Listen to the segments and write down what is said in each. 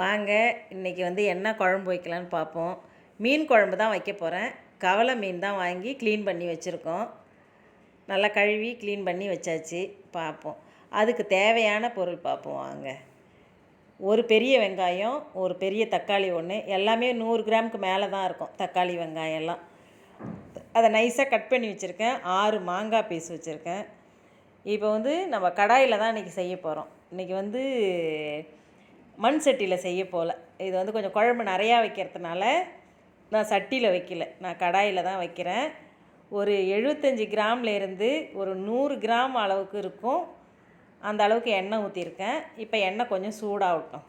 வாங்க இன்றைக்கி வந்து என்ன குழம்பு வைக்கலான்னு பார்ப்போம் மீன் குழம்பு தான் வைக்க போகிறேன் கவலை மீன் தான் வாங்கி க்ளீன் பண்ணி வச்சுருக்கோம். நல்லா கழுவி க்ளீன் பண்ணி வச்சாச்சு பார்ப்போம் அதுக்கு தேவையான பொருள் பார்ப்போம் வாங்க. ஒரு பெரிய வெங்காயம் ஒரு பெரிய தக்காளி ஒன்று எல்லாமே நூறு கிராமுக்கு மேலே தான் இருக்கும் தக்காளி வெங்காயம் எல்லாம். அதை நைஸாக கட் பண்ணி வச்சுருக்கேன். ஆறு மாங்காய் பீஸ் வச்சுருக்கேன். இப்போ வந்து நம்ம கடாயில் தான் இன்றைக்கி செய்ய போகிறோம் இன்றைக்கி வந்து மண் சட்டியில் செய்ய போகல இது வந்து கொஞ்சம் குழம்பு நிறையா வைக்கிறதுனால நான் சட்டியில் வைக்கல. நான் கடாயில் தான் வைக்கிறேன். ஒரு எழுபத்தஞ்சி கிராம்லேருந்து ஒரு நூறு கிராம் அளவுக்கு இருக்கும். அந்த அளவுக்கு எண்ணெய் ஊற்றிருக்கேன் இப்போ எண்ணெய் கொஞ்சம் சூடாகட்டும்.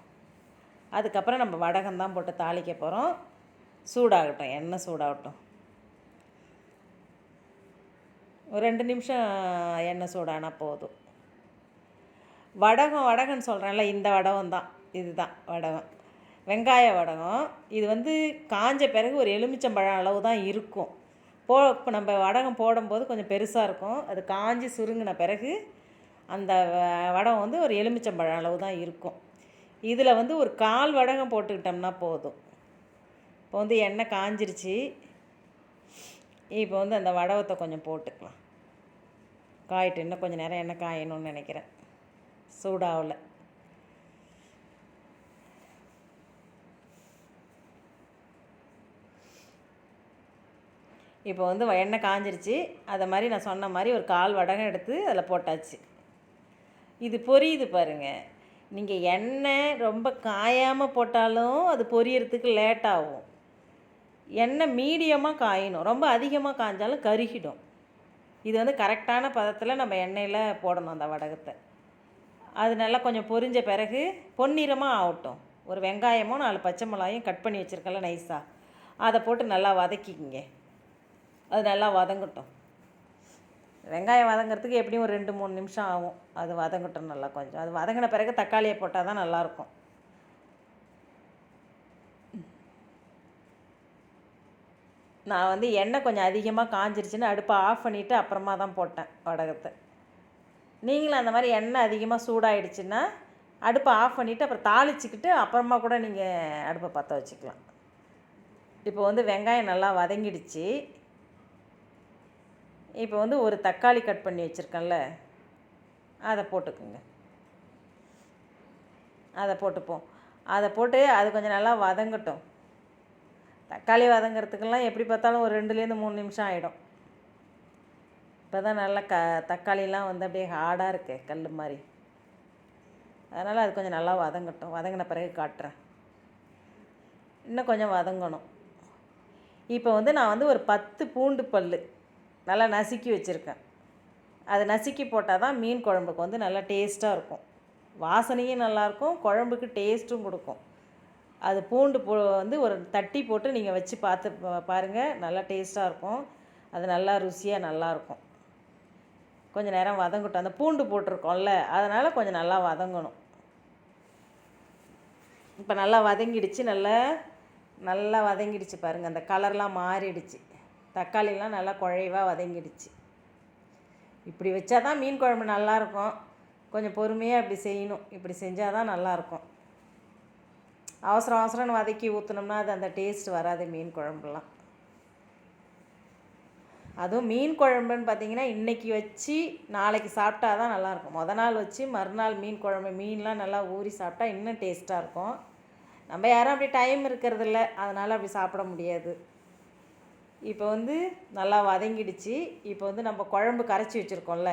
அதுக்கப்புறம் நம்ம வடகம் தான் போட்டு தாளிக்க போகிறோம் சூடாகட்டும். எண்ணெய் சூடாகட்டும். ஒரு ரெண்டு நிமிஷம் எண்ணெய் சூடானா போதும். வடகம் வடகம்னு சொல்கிறேன்ல இந்த வடகம் தான். இதுதான் வடகம். வெங்காய வடகம். இது வந்து காஞ்ச பிறகு ஒரு எலுமிச்சம்பழம் அளவு தான் இருக்கும். போ இப்போ நம்ம வடகம் போடும்போது கொஞ்சம் பெருசாக இருக்கும். அது காஞ்சி சுருங்கின பிறகு அந்த வ- வடகம் வந்து ஒரு எலுமிச்சம்பழம் அளவு தான் இருக்கும். இதில் வந்து ஒரு கால் வடகம் போட்டுக்கிட்டோம்னா போதும். இப்போ வந்து எண்ணெய் காஞ்சிருச்சு. இப்போ வந்து அந்த வடவத்தை கொஞ்சம் போட்டுக்கலாம். காயிட்டு இன்னும் கொஞ்சம் நேரம் எண்ணெய் காயணும்னு நினைக்கிறேன். சூடாவில் இப்போ வந்து வ- எண்ணெய் காஞ்சிருச்சு. அதை மாதிரி நான் சொன்ன மாதிரி ஒரு கால் வடகம் எடுத்து அதில் போட்டாச்சு. இது பொரியுது பாருங்கள் நீங்கள் எண்ணெய் ரொம்ப காயாமல் போட்டாலும் அது பொரியறதுக்கு லேட் ஆகும். எண்ணெய் மீடியமாக காயணும். ரொம்ப அதிகமாக காய்ஞ்சாலும் கருகிடும். இது வந்து கரெக்டான பதத்தில் நம்ம எண்ணெயில் போடணும் அந்த வடகத்தை. அது நல்லா கொஞ்சம் பொரிஞ்ச பிறகு பொன்னிறமாக ஆகட்டும். ஒரு வெங்காயமும் நாலு பச்சை மிளகாயும் கட் பண்ணி வச்சுருக்கல நைஸாக அதை போட்டு நல்லா வதக்கிக்கிங்க. அது நல்லா வதங்கட்டும். வெங்காயம் வதங்கிறதுக்கு எப்படியும் ஒரு ரெண்டு மூணு நிமிஷம் ஆகும். அது வதங்கட்டும் நல்லா கொஞ்சம். அது வதங்கின பிறகு தக்காளியை போட்டால் தான் நல்லாயிருக்கும். நான் வந்து எண்ணெய் கொஞ்சம் அதிகமாக காஞ்சிருச்சுன்னு அடுப்பை ஆஃப் பண்ணிவிட்டு அப்புறமா தான் போட்டேன் வடகத்தை. நீங்களும் அந்த மாதிரி எண்ணெய் அதிகமாக சூடாயிடுச்சுன்னா அடுப்பை ஆஃப் பண்ணிவிட்டு அப்புறம் தாளிச்சிக்கிட்டு அப்புறமா கூட நீங்கள் அடுப்பை பற்ற வச்சுக்கலாம். இப்போ வந்து வெங்காயம் நல்லா வதங்கிடுச்சு. இப்போ வந்து ஒரு தக்காளி கட் பண்ணி வச்சுருக்கேன்ல அதை போட்டுக்குங்க. அதை போட்டுப்போம். அதை போட்டு அது கொஞ்சம் நல்லா வதங்கட்டும். தக்காளி வதங்கிறதுக்கெல்லாம் எப்படி பார்த்தாலும் ஒரு ரெண்டுலேருந்து மூணு நிமிஷம் ஆகிடும் இப்போ தான் நல்லா க தக்காளிலாம் வந்து அப்படியே ஹார்டாக இருக்கு கல் மாதிரி. அதனால் அது கொஞ்சம் நல்லா வதங்கட்டும். வதங்கின பிறகு காட்டுறேன். இன்னும் கொஞ்சம் வதங்கணும். இப்போ வந்து நான் வந்து ஒரு பத்து பூண்டு பல் நல்லா நசுக்கி வச்சுருக்கேன். அது நசுக்கி போட்டால் தான் மீன் குழம்புக்கு வந்து நல்லா டேஸ்ட்டாக இருக்கும். வாசனையும் நல்லாயிருக்கும் குழம்புக்கு டேஸ்ட்டும் கொடுக்கும். அது பூண்டு போ வந்து ஒரு தட்டி போட்டு நீங்கள் வச்சு பார்த்து பாருங்கள் நல்லா டேஸ்ட்டாக இருக்கும். அது நல்லா ருசியாக நல்லாயிருக்கும் கொஞ்சம் நேரம் வதங்கட்டும். அந்த பூண்டு போட்டிருக்கோம்ல அதனால் கொஞ்சம் நல்லா வதங்கணும். இப்போ நல்லா வதங்கிடுச்சு நல்லா நல்லா வதங்கிடுச்சு பாருங்கள் அந்த கலர்லாம் மாறிடுச்சு. தக்காளிலாம் நல்லா குழைவாக வதங்கிடுச்சு. இப்படி வச்சா தான் மீன் குழம்பு நல்லாயிருக்கும். கொஞ்சம் பொறுமையாக இப்படி செய்யணும். இப்படி செஞ்சால் தான் நல்லாயிருக்கும். அவசரம் அவசரம்னு வதக்கி ஊற்றினோம்னா அது அந்த டேஸ்ட் வராது மீன் குழம்புலாம். அதுவும் மீன் குழம்புன்னு பார்த்தீங்கன்னா இன்றைக்கி வச்சு நாளைக்கு சாப்பிட்டா தான் நல்லாயிருக்கும். முத நாள் வச்சு மறுநாள் மீன் குழம்பு மீன்லாம் நல்லா ஊறி சாப்பிட்டா இன்னும் டேஸ்ட்டாக இருக்கும். நம்ம யாரும் அப்படி டைம் இருக்கிறதில்ல. அதனால் அப்படி சாப்பிட முடியாது. இப்போ வந்து நல்லா வதங்கிடுச்சு. இப்போ வந்து நம்ம குழம்பு கரைச்சி வச்சுருக்கோம்ல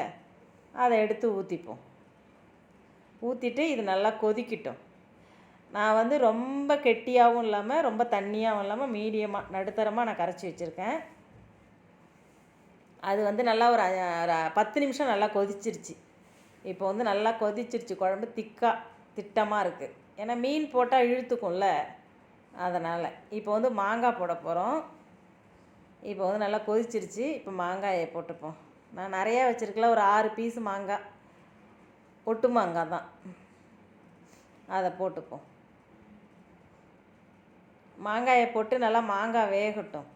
அதை எடுத்து ஊற்றிப்போம் ஊற்றிட்டு இது நல்லா கொதிக்கட்டும். நான் வந்து ரொம்ப கெட்டியாகவும் இல்லாமல் ரொம்ப தண்ணியாகவும் இல்லாமல் மீடியமாக நடுத்தரமாக நான் கரைச்சி வச்சுருக்கேன். அது வந்து நல்லா ஒரு ஒரு பத்து நிமிஷம் நல்லா கொதிச்சிருச்சு. இப்போ வந்து நல்லா கொதிச்சிருச்சு. குழம்பு திக்காக திட்டமாக இருக்குது ஏன்னா மீன் போட்டால் இழுத்துக்கும்ல அதனால். இப்போ வந்து மாங்காய் போட போகிறோம் இப்போ வந்து நல்லா கொதிச்சிருச்சு. இப்போ மாங்காயை போட்டுப்போம். நான் நிறையா வச்சுருக்கல ஒரு ஆறு பீஸ் மாங்காய். ஒட்டு மாங்காய் தான். அதை போட்டுப்போம். மாங்காயை போட்டு நல்லா மாங்காய் வேகட்டும்.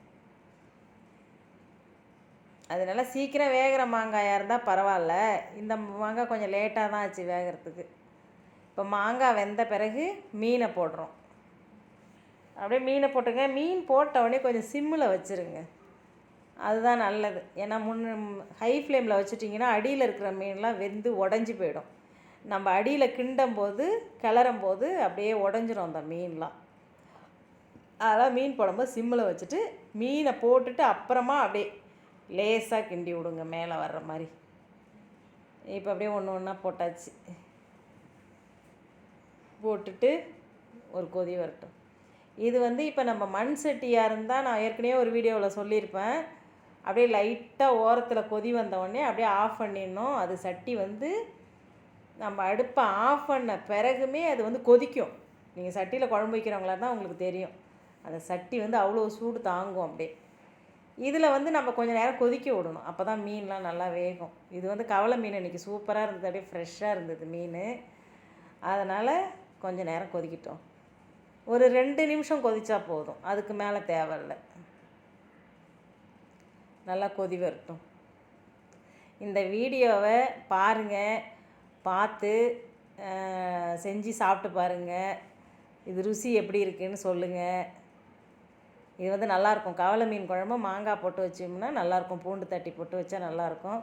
அது நல்லா சீக்கிரம் வேகிற மாங்காயாக இருந்தால் பரவாயில்ல. இந்த மாங்காய் கொஞ்சம் லேட்டாக தான் ஆச்சு வேகிறதுக்கு. இப்போ மாங்காய் வெந்த பிறகு மீனை போடுறோம். அப்படியே மீனை போட்டுங்க மீன் போட்ட உடனே கொஞ்சம் சிம்மில் வச்சுருங்க. அதுதான் நல்லது. ஏன்னா முன்ன ஹை ஃப்ளேமில் வச்சுட்டிங்கன்னா அடியில் இருக்கிற மீன்லாம் வெந்து உடஞ்சி போயிடும். நம்ம அடியில் கிண்டும் போது கிளறும் போது அப்படியே உடஞ்சிரும் அந்த மீன்லாம். அதெல்லாம் மீன் போடும்போது சிம்மில் வச்சுட்டு மீனை போட்டுட்டு அப்புறமா அப்படியே லேசாக கிண்டி விடுங்க மேலே வர்ற மாதிரி. இப்போ அப்படியே ஒன்று ஒன்றா போட்டாச்சு. போட்டுட்டு ஒரு கொதி வரட்டும். இது வந்து இப்போ நம்ம மண் சட்டியாக இருந்தால் நான் ஏற்கனவே ஒரு வீடியோவில் சொல்லியிருப்பேன். அப்படியே லைட்டாக ஓரத்தில் கொதி வந்தவொடனே அப்படியே ஆஃப் பண்ணிடணும். அது சட்டி வந்து நம்ம அடுப்பை ஆஃப் பண்ண பிறகுமே அது வந்து கொதிக்கும். நீங்கள் சட்டியில் குழம்பு வைக்கிறவங்களா தான் உங்களுக்கு தெரியும். அந்த சட்டி வந்து அவ்வளோ சூடு தாங்கும் அப்படியே. இதில் வந்து நம்ம கொஞ்சம் நேரம் கொதிக்க விடணும். அப்போ தான் மீன்லாம் நல்லா வேகும். இது வந்து கவலை மீன் இன்றைக்கி சூப்பராக இருந்தது. அப்படியே ஃப்ரெஷ்ஷாக இருந்தது மீன். அதனால் கொஞ்சம் நேரம் கொதிக்கிட்டோம். ஒரு ரெண்டு நிமிஷம் கொதிச்சா போதும். அதுக்கு மேலே தேவையில்லை. நல்லா கொதி வரட்டும். இந்த வீடியோவை பாருங்கள் பார்த்து செஞ்சு சாப்பிட்டு பாருங்கள் இது ருசி எப்படி இருக்குன்னு சொல்லுங்கள் இது வந்து நல்லாயிருக்கும். கவலை மீன் குழம்பு மாங்காய் போட்டு வச்சோம்னா நல்லாயிருக்கும். பூண்டு தட்டி போட்டு வச்சா நல்லாயிருக்கும்.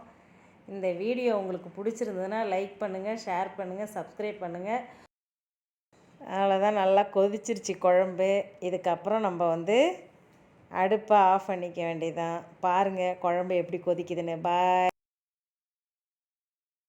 இந்த வீடியோ உங்களுக்கு பிடிச்சிருந்ததுன்னா லைக் பண்ணுங்கள் ஷேர் பண்ணுங்கள் சப்ஸ்கிரைப் பண்ணுங்கள் அவ்வளோதான் நல்லா கொதிச்சிருச்சு குழம்பு. இதுக்கப்புறம் நம்ம வந்து அடுப்பை ஆஃப் பண்ணிக்க வேண்டியதான் பாருங்கள் குழம்பு எப்படி கொதிக்குதுன்னு. பாய்